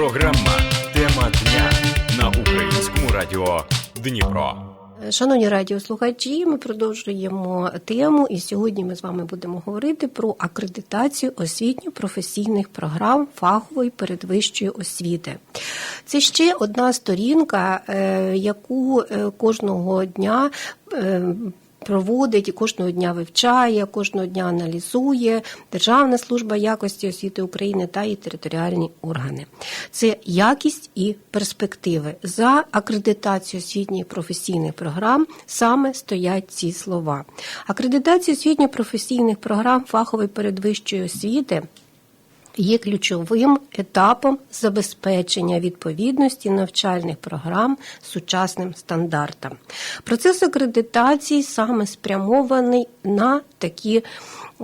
Програма Тема дня на українському радіо Дніпро. Шановні радіослухачі, ми продовжуємо тему, і сьогодні ми з вами будемо говорити про акредитацію освітньо-професійних програм фахової передвищої освіти. Це ще одна сторінка, е, яку е, кожного дня. Проводить і кожного дня вивчає, кожного дня аналізує Державна служба якості освіти України та її територіальні органи. Це якість і перспективи. За акредитацію освітніх професійних програм саме стоять ці слова. Акредитація освітньо-професійних програм фахової передвищої освіти є ключовим етапом забезпечення відповідності навчальних програм сучасним стандартам. Процес акредитації саме спрямований на такі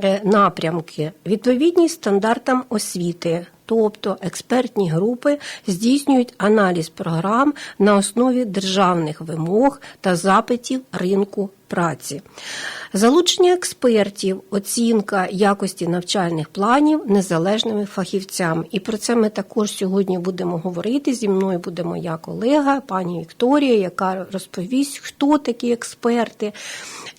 е, напрямки: відповідність стандартам освіти. Тобто експертні групи здійснюють аналіз програм на основі державних вимог та запитів ринку праці. Залучення експертів, оцінка якості навчальних планів незалежними фахівцями. І про це ми також сьогодні будемо говорити. Зі мною буде моя колега, пані Вікторія, яка розповість, хто такі експерти,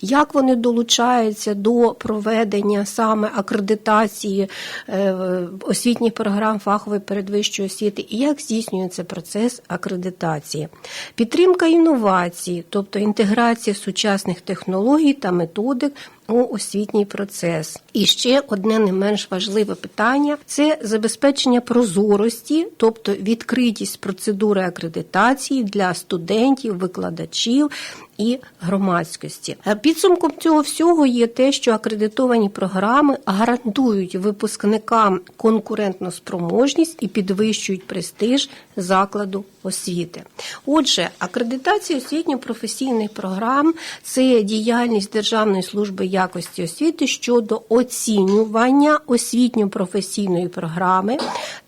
як вони долучаються до проведення саме акредитації е, освітніх програм фахової передвищої освіти і як здійснюється процес акредитації. Підтримка інновацій, тобто інтеграція сучасних технологій та методик у освітній процес. І ще одне не менш важливе питання це забезпечення прозорості, тобто відкритість процедури акредитації для студентів, викладачів. І громадськості підсумком цього всього є те, що акредитовані програми гарантують випускникам конкурентну спроможність і підвищують престиж закладу освіти. Отже, акредитація освітньо-професійних програм це діяльність Державної служби якості освіти щодо оцінювання освітньо-професійної програми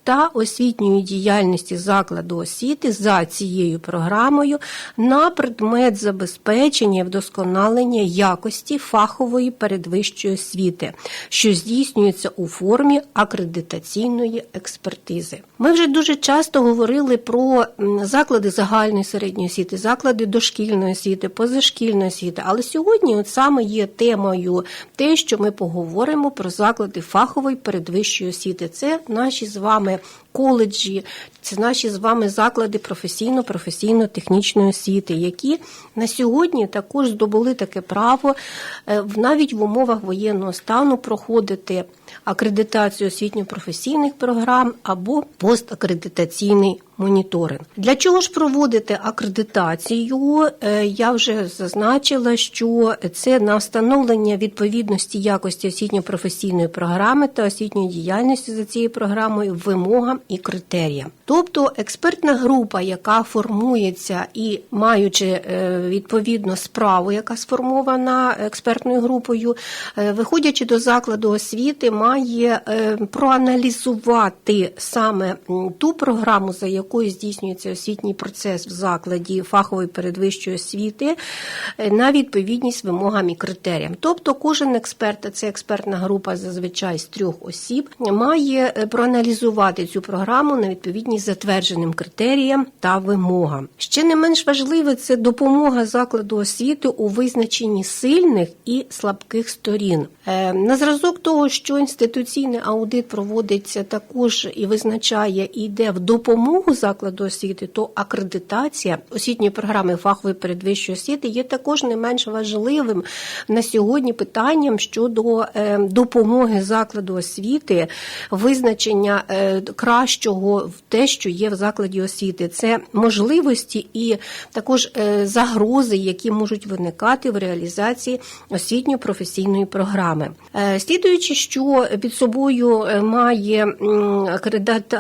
та освітньої діяльності закладу освіти за цією програмою на предмет забезпечення і вдосконалення якості фахової передвищої освіти, що здійснюється у формі акредитаційної експертизи. Ми вже дуже часто говорили про заклади загальної середньої освіти, заклади дошкільної освіти, позашкільної освіти, але сьогодні от саме є темою те, що ми поговоримо про заклади фахової передвищої освіти. Це наші з вами коледжі, це наші з вами заклади професійно-професійно-технічної освіти, які на сьогодні також здобули таке право е, навіть в умовах воєнного стану проходити акредитацію освітньо-професійних програм або постакредитаційний моніторинг. Для чого ж проводити акредитацію? Е, я вже зазначила, що це на встановлення відповідності якості освітньо-професійної програми та освітньої діяльності за цією програмою вимогам і критеріям. Тобто експертна група, яка формується і маючи е, відповідно справу, яка сформована експертною групою, е, виходячи до закладу освіти, має проаналізувати саме ту програму, за якою здійснюється освітній процес в закладі фахової передвищої освіти е, на відповідність вимогам і критеріям. Тобто, кожен експерт, це експертна група зазвичай з трьох осіб, має проаналізувати цю програму на відповідність затвердженим критеріям та вимогам. Ще не менш важливе це допомога закладу освіти у визначенні сильних і слабких сторін. Е, на зразок того, що інституційний аудит проводиться також і визначає і йде в допомогу закладу освіти, то акредитація освітньої програми фахової передвищої освіти є також не менш важливим на сьогодні питанням щодо е, допомоги закладу освіти, визначення е, кращого в те, що є в закладі освіти. Це можливості і також е, загрози, які можуть виникати в реалізації освітньо-професійної програми. Слідуючи, що під собою має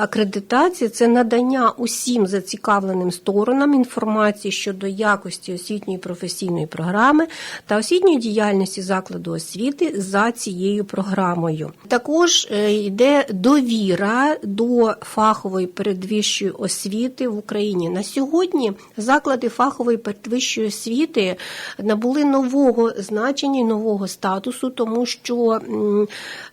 акредитація, це надання усім зацікавленим сторонам інформації щодо якості освітньої професійної програми та освітньої діяльності закладу освіти за цією програмою. Також е, йде довіра до фахової передвищої освіти в Україні. На сьогодні заклади фахової передвищої освіти набули нового значення і нового статусу, тому що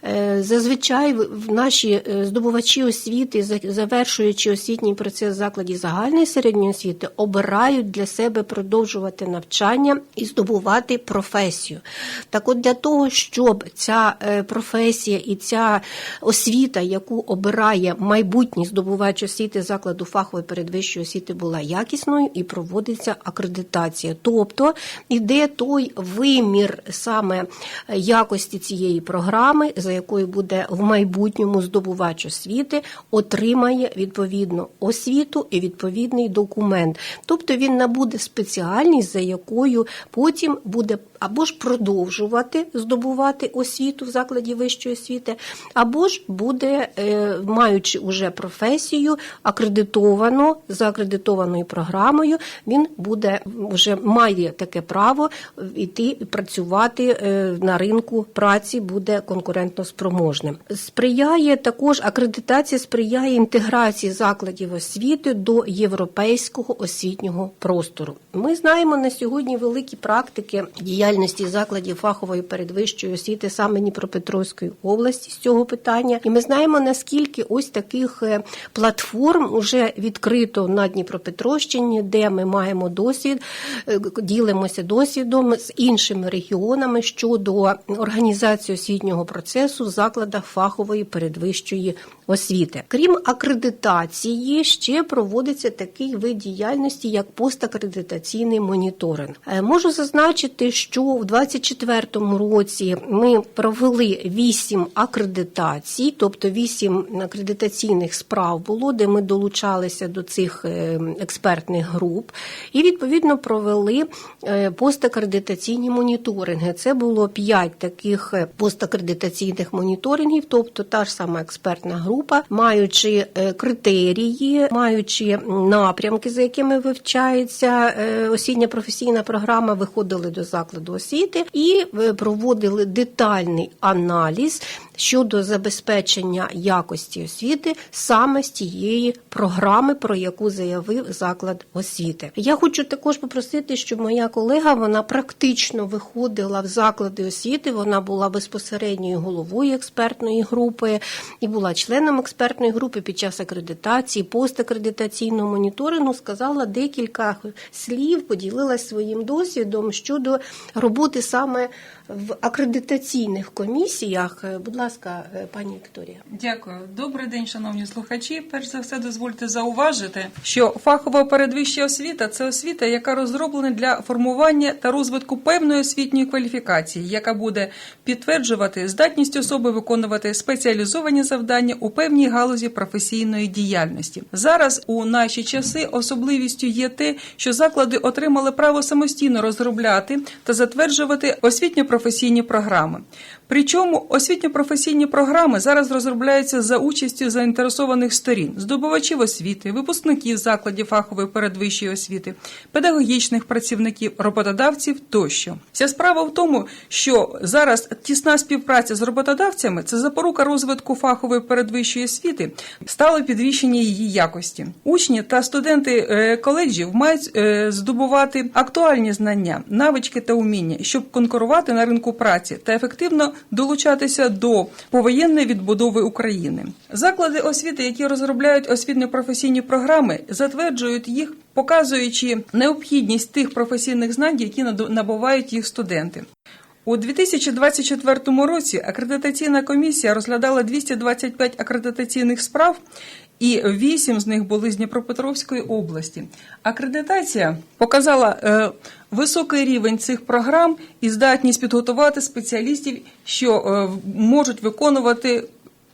Е, Зазвичай в- в наші е, здобувачі освіти, завершуючи освітній процес в закладі загальної середньої освіти, обирають для себе продовжувати навчання і здобувати професію. Так от для того, щоб ця е, професія і ця освіта, яку обирає майбутній здобувач освіти закладу фахової передвищої освіти, була якісною і проводиться акредитація. Тобто іде той вимір саме якості цієї програми, за якою буде в майбутньому здобувач освіти, отримає відповідну освіту і відповідний документ. Тобто він набуде спеціальність, за якою потім буде або ж продовжувати здобувати освіту в закладі вищої освіти, або ж буде, е, маючи уже професію, акредитовано за акредитованою програмою, він буде вже має таке право йти працювати е, на ринку праці, буде конкурентно спроможним. Сприяє також акредитація сприяє інтеграції закладів освіти до європейського освітнього простору. Ми знаємо на сьогодні великі практики діяльності закладів фахової передвищої освіти саме Дніпропетровської області з цього питання, і ми знаємо наскільки ось таких е, платформ уже відкрито на Дніпропетровщині, де ми маємо досвід, е, ділимося досвідом з іншими регіонами щодо організації освітнього процесу в закладах фахової передвищої освіти. Крім акредитації, ще проводиться такий вид діяльності, як постакредитаційний моніторинг. Е, Можу зазначити, що в 2024 році ми провели вісім акредитацій, тобто вісім акредитаційних справ було, де ми долучалися до цих е, експертних груп, і відповідно провели е, постакредитаційні моніторинги. Це було п'ять таких е, постакредитаційних моніторингів, тобто та ж сама експертна група, маючи критерії, маючи напрямки, за якими вивчається освітня професійна програма, виходили до закладу освіти і е, проводили детальний аналіз щодо забезпечення якості освіти саме з тієї програми, про яку заявив заклад освіти. Я хочу також попросити, щоб моя колега вона практично виходила в заклади освіти. Вона була безпосередньою головою експертної групи і була членом експертної групи під час акредитації, постакредитаційного моніторингу. Сказала декілька слів, поділилась своїм досвідом щодо роботи саме в акредитаційних комісіях. Е, Будь ласка, е, пані Вікторія. Дякую. Добрий день, шановні слухачі. Перш за все, дозвольте зауважити, що фахова передвища освіта це освіта, яка розроблена для формування та розвитку певної освітньої кваліфікації, яка буде підтверджувати здатність особи виконувати спеціалізовані завдання у певній галузі професійної діяльності. Зараз у наші часи особливістю є те, що заклади отримали право самостійно розробляти та затверджувати освітньо-професійні програми. Причому освітньо-професійні програми зараз розробляються за участю заінтересованих сторін, здобувачів освіти, випускників закладів фахової передвищої освіти, педагогічних працівників, роботодавців тощо. Вся справа в тому, що зараз тісна співпраця з роботодавцями це запорука розвитку фахової передвищої освіти, стало підвищення її якості. Учні та студенти е, коледжів мають е, здобувати актуальні знання, навички та уміння, щоб конкурувати на ринку праці та ефективно долучатися до повоєнної відбудови України. Заклади освіти, які розробляють освітньо-професійні програми, затверджують їх, показуючи необхідність тих професійних знань, які набувають їх студенти. У 2024 році акредитаційна комісія розглядала 225 акредитаційних справ, і вісім з них були з Дніпропетровської області. Акредитація показала е, високий рівень цих програм і здатність підготувати спеціалістів, що е, можуть виконувати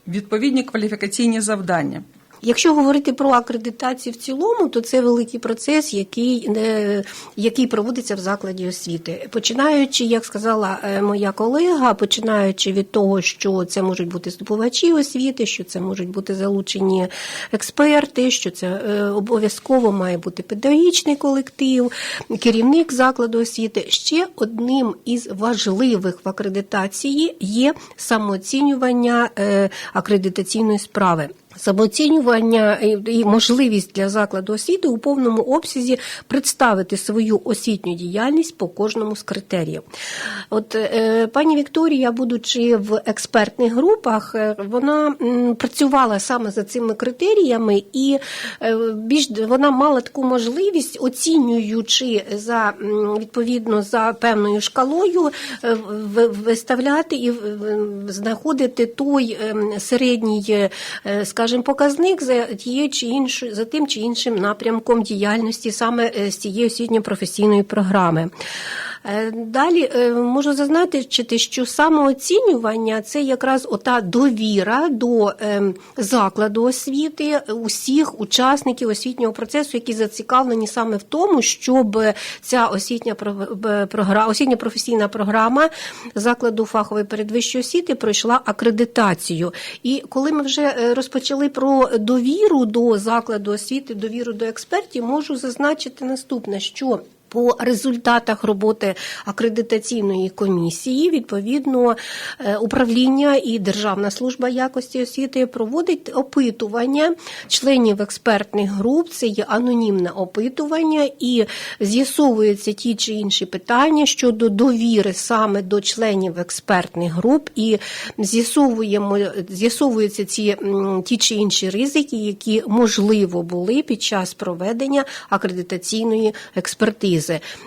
відповідні кваліфікаційні завдання. Якщо говорити про акредитацію в цілому, то це великий процес, який не який проводиться в закладі освіти. Починаючи, як сказала е, моя колега, починаючи від того, що це можуть бути здобувачі освіти, що це можуть бути залучені експерти, що це е, обов'язково має бути педагогічний колектив, керівник закладу освіти. Ще одним із важливих в акредитації є самооцінювання е, акредитаційної справи. Самооцінювання і- можливість для закладу освіти у повному обсязі представити свою освітню діяльність по кожному з критеріїв. От е, пані Вікторія, будучи в експертних групах, е, вона працювала саме за цими критеріями, і е, більш вона мала таку можливість, оцінюючи за відповідно за певною шкалою, виставляти і знаходити той ем, середній, е, скажімо, показник за тією чи іншою, за тим чи іншим напрямком діяльності саме е, з цієї освітньо-професійної програми. Е, Далі е, можу зазначити, що самооцінювання це якраз ота довіра до ем, закладу освіти усіх учасників освітнього процесу, які зацікавлені саме в тому, щоб ця освітня програма, освітня професійна програма закладу фахової передвищої освіти пройшла акредитацію. І коли ми вже е, розпочали про довіру до закладу освіти, довіру до експертів, можу зазначити наступне, що по результатах роботи акредитаційної комісії, відповідно, е, управління і Державна служба якості освіти проводить опитування членів експертних груп. Це є анонімне опитування, і з'ясовуються ті чи інші питання щодо довіри саме до членів експертних груп, і з'ясовуємо з'ясовуються ці ті чи інші ризики, які можливо були під час проведення акредитаційної експертизи.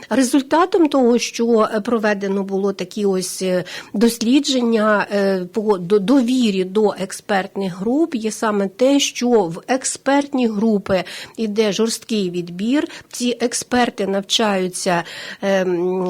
Результатом того, що е, проведено було такі ось е, дослідження е, по довірі до експертних груп, є саме те, що в експертні групи йде жорсткий відбір. Ці експерти навчаються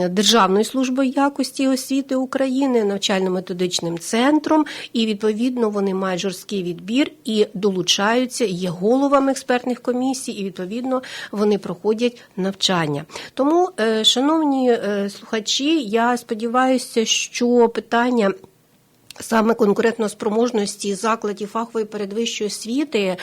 Державною службою якості освіти України, навчально-методичним центром, і відповідно вони мають жорсткий відбір і долучаються, є головами експертних комісій, і відповідно вони проходять навчання. Тому, е, шановні е, слухачі, я сподіваюся, що питання. Саме конкурентноспроможності закладів фахової передвищої освіти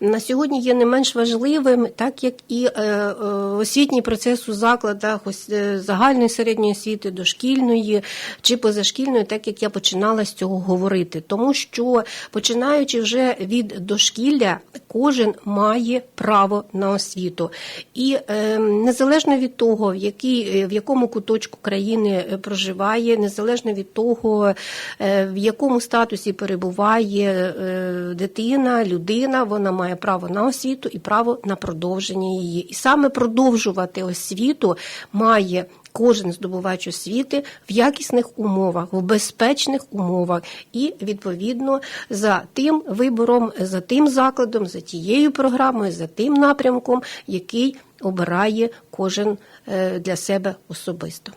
на сьогодні є не менш важливим, так як і е, е, освітній процес у закладах е, загальної середньої освіти, дошкільної чи позашкільної, так як я починала з цього говорити. Тому що починаючи вже від дошкілля, кожен має право на освіту. І незалежно від того, в, якій, в якому куточку країни проживає, незалежно від того, в якому статусі перебуває е, дитина, людина, вона має право на освіту і право на продовження її. І саме продовжувати освіту має кожен здобувач освіти в якісних умовах, в безпечних умовах, і відповідно за тим вибором, за тим закладом, за тією програмою, за тим напрямком, який обирає кожен е, для себе особисто.